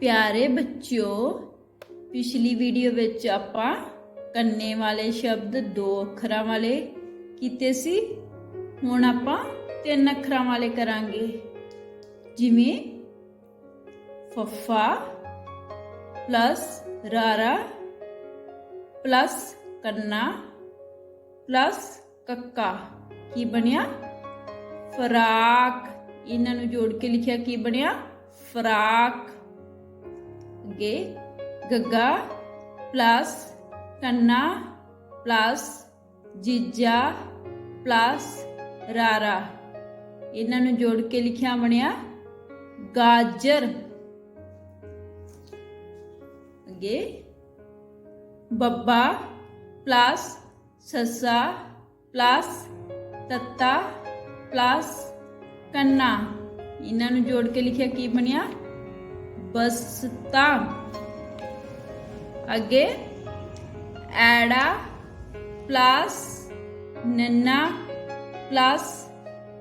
ਪਿਆਰੇ ਬੱਚਿਓ, ਪਿਛਲੀ ਵੀਡੀਓ ਵਿੱਚ ਆਪਾਂ ਕੰਨੇ ਵਾਲੇ ਸ਼ਬਦ ਦੋ ਅੱਖਰਾਂ ਵਾਲੇ ਕੀਤੇ ਸੀ। ਹੁਣ ਆਪਾਂ ਤਿੰਨ ਅੱਖਰਾਂ ਵਾਲੇ ਕਰਾਂਗੇ। ਜਿਵੇਂ, ਫੱਫਾ ਪਲੱਸ ਰਾਰਾ ਪਲੱਸ ਕੰਨਾ ਪਲੱਸ ਕੱਕਾ। ਕੀ ਬਣਿਆ? ਫਰਾਕ। ਇਹਨਾਂ ਨੂੰ ਜੋੜ ਕੇ ਲਿਖਿਆ ਕੀ ਬਣਿਆ? ਫਰਾਕ। ਅੱਗੇ ਗੱਗਾ ਪਲੱਸ ਕੰਨਾ ਪਲੱਸ ਜੀਜਾ ਪਲੱਸ ਰਾਰਾ। ਇਹਨਾਂ ਨੂੰ ਜੋੜ ਕੇ ਲਿਖਿਆ ਬਣਿਆ ਗਾਜਰ। ਅੱਗੇ ਬੱਬਾ ਪਲੱਸ ਸੱਸਾ ਪਲੱਸ ਤੱਤਾ ਪਲੱਸ ਕੰਨਾ। ਇਹਨਾਂ ਨੂੰ ਜੋੜ ਕੇ ਲਿਖਿਆ ਕੀ ਬਣਿਆ? ਬਸਤਾ। ਅੱਗੇ ਐੜਾ ਪਲੱਸ ਨੰਨਾ ਪਲੱਸ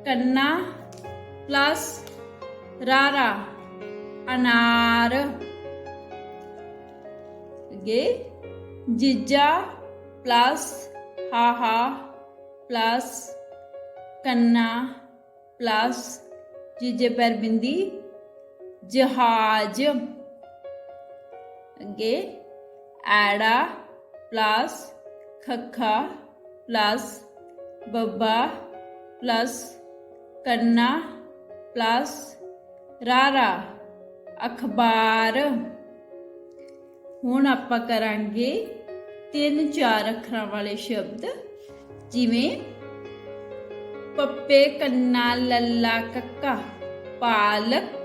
ਕੰਨਾ ਪਲੱਸ ਰਾਰਾ ਅਨਾਰ। ਅੱਗੇ ਜੀਜਾ ਪਲੱਸ ਹਾਹਾ ਪਲੱਸ ਕੰਨਾ ਪਲੱਸ ਜੀਜੇ ਪੈਰ ਬਿੰਦੀ ਜਹਾਜ਼। ਅੱਗੇ ਐੜਾ ਪਲੱਸ ਖੱਖਾ ਪਲੱਸ ਬੱਬਾ ਪਲੱਸ ਕੰਨਾ ਪਲੱਸ ਰਾਰਾ। ਅਖਬਾਰ। ਹੁਣ ਆਪਾਂ ਕਰਾਂਗੇ ਤਿੰਨ ਚਾਰ ਅੱਖਰਾਂ ਵਾਲੇ ਸ਼ਬਦ, ਜਿਵੇਂ ਪੱਪੇ, ਕੰਨਾ, ਲੱਲਾ, ਕੱਕਾ, ਪਾਲਕ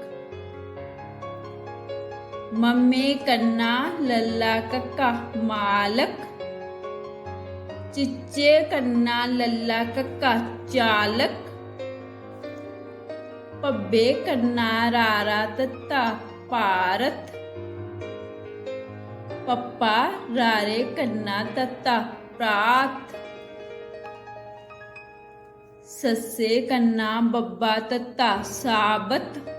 ਮੰਮੇ ਕੰਨਾ, ਲੱਲਾ ਕੱਕਾ, ਮਾਲਕ। ਚਿੱਚੇ ਕੰਨਾ, ਲੱਲਾ ਕੱਕਾ, ਚਾਲਕ। ਪੱਬੇ ਕੰਨਾ, ਰਾਰਾ ਤੱਤਾ, ਭਾਰਤ। ਪੱਪਾ, ਰਾਰੇ ਕੰਨਾ, ਤੱਤਾ, ਪ੍ਰਾਤ। ਸੱਸੇ ਕੰਨਾ, ਬੱਬਾ ਤੱਤਾ, ਸਾਬਤ।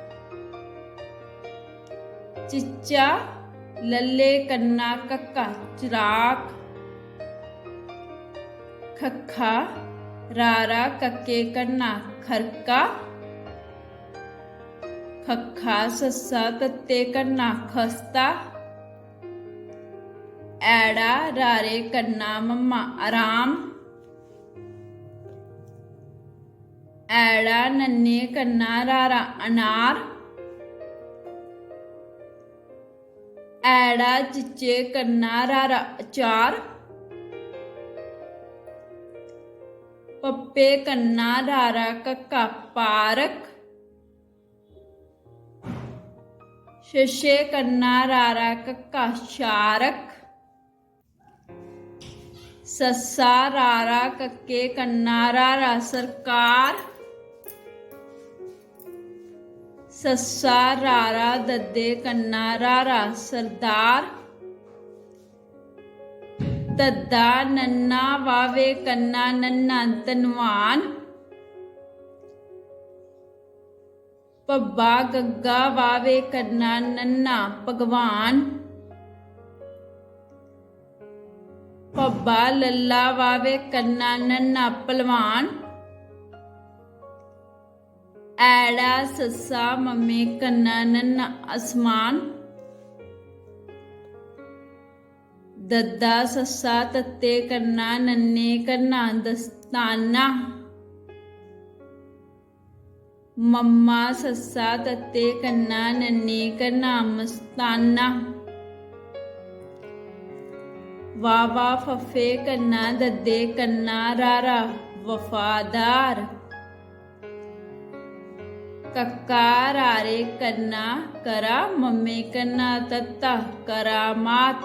ਚਿੱਚਾ, ਲੱਲੇ, ਕੰਨਾ, ਕੱਕਾ ਚਰਾਕ ਖੱਖਾ, ਰਾਰਾ, ਕੱਕੇ, ਕੰਨਾ, ਖਰਕਾ, ਖੱਖਾ, ਸੱਸਾ, ਤੱਤੇ, ਕੰਨਾ, ਖਸਤਾ, ਐੜਾ, ਰਾਰੇ, ਕੰਨਾ, ਮੰਮਾ, ਆਰਾਮ, ਐੜਾ, ਨੰਨੇ, ਕੰਨਾ, ਰਾਰਾ, ਅਨਾਰ ਐੜਾ ਚਿੱਚੇ ਕੰਨਾ ਰਾਰਾ ਅਚਾਰ ਪੱਪੇ ਕੰਨਾ ਰਾਰਾ ਕੱਕਾ ਪਾਰਕ ਸ਼ਸ਼ੇ ਕੰਨਾ ਰਾਰਾ ਕੱਕਾ ਸ਼ਾਰਕ ਸੱਸਾ ਰਾਰਾ ਸੱਸਾ, ਰਾਰਾ, ਦੱਦੇ, ਕੰਨਾ, ਰਾਰਾ, ਸਰਦਾਰ। ਦੱਦਾ, ਨੰਨਾ, ਵਾਵੇ, ਕੰਨਾ, ਨੰਨਾ ਤਨਵਾਨ ਪੱਬਾ ਗੱਗਾ, ਵਾਵੇ, ਕੰਨਾ, ਨੰਨਾ, ਭਗਵਾਨ। ਪੱਬਾ ਲੱਲਾ, ਵਾਵੇ, ਕੰਨਾ, ਨੰਨਾ ਪਹਿਲਵਾਨ ਐੜਾ ਸੱਸਾ ਮੰਮੇ ਕੰਨਾ ਨੰਨਾ ਅਸਮਾਨ। ਦੱਦਾ ਸੱਸਾ ਤੱਤੇ ਕੰਨਾ ਨੰਨੇ ਕੰਨਾ ਦਸਤਾਨਾ। ਮੰਮਾ ਸੱਸਾ ਤੱਤੇ ਕੰਨਾ ਨੰਨੇ ਕੰਨਾ ਮਸਤਾਨਾ। ਵਾਵਾ ਫਫੇ ਕੰਨਾ ਦੱਦੇ ਕੰਨਾ ਰਾਰਾ ਵਫਾਦਾਰ। ਕੱਕਾ ਰਾਰੇ ਕੰਨਾ ਕਰਾ ਮੰਮੇ ਕੰਨਾ ਤੱਤਾ ਕਰਾਮਾਤ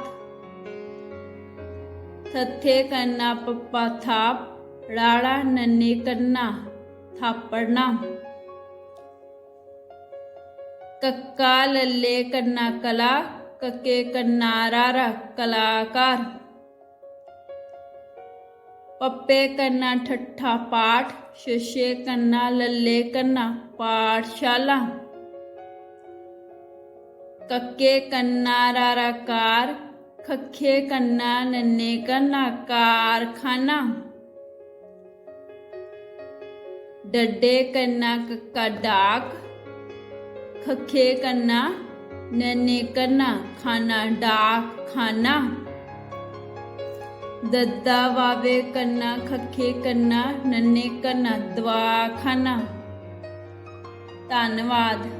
ਥੱਥੇ ਕੰਨਾ ਪੱਪਾ ਥਾਪ, ਰਾੜਾ ਨੰਨੇ ਕੰਨਾ ਥਾਪੜਨਾ। ਕੱਕਾ ਲੱਲੇ ਕੰਨਾ ਕਲਾ, ਕੱਕੇ ਕੰਨਾ ਰਾਰਾ ਕਲਾਕਾਰ। ਪੱਪੇ ਕੰਨਾ, ਠੱਠਾ ਪਾਠ, ਸ਼ਸ਼ੇ ਕੰਨਾ, ਲੱਲੇ ਕੰਨਾ, ਪਾਠਸ਼ਾਲਾ। ਕੱਕੇ ਕੰਨਾ, ਰਾਰਾ ਖੱਖੇ ਕੰਨਾ, ਨੰਨੇ ਕੰਨਾ, ਕਾਰਖਾਨਾ। ਡੱਡੇ ਕੰਨਾ, ਕੱਕਾ ਡਾਕ, ਖੱਖੇ ਕੰਨਾ, ਨੰਨੇ ਕੰਨਾ, ਖਾਨਾ ਡਾਕ ਖਾਨਾ ਦੱਦਾ ਵਾਵੇ ਕੰਨਾ ਖੱਖੇ ਕੰਨਾ ਨੰਨੇ ਕੰਨਾ ਦਵਾਖਾਨਾ। ਧੰਨਵਾਦ।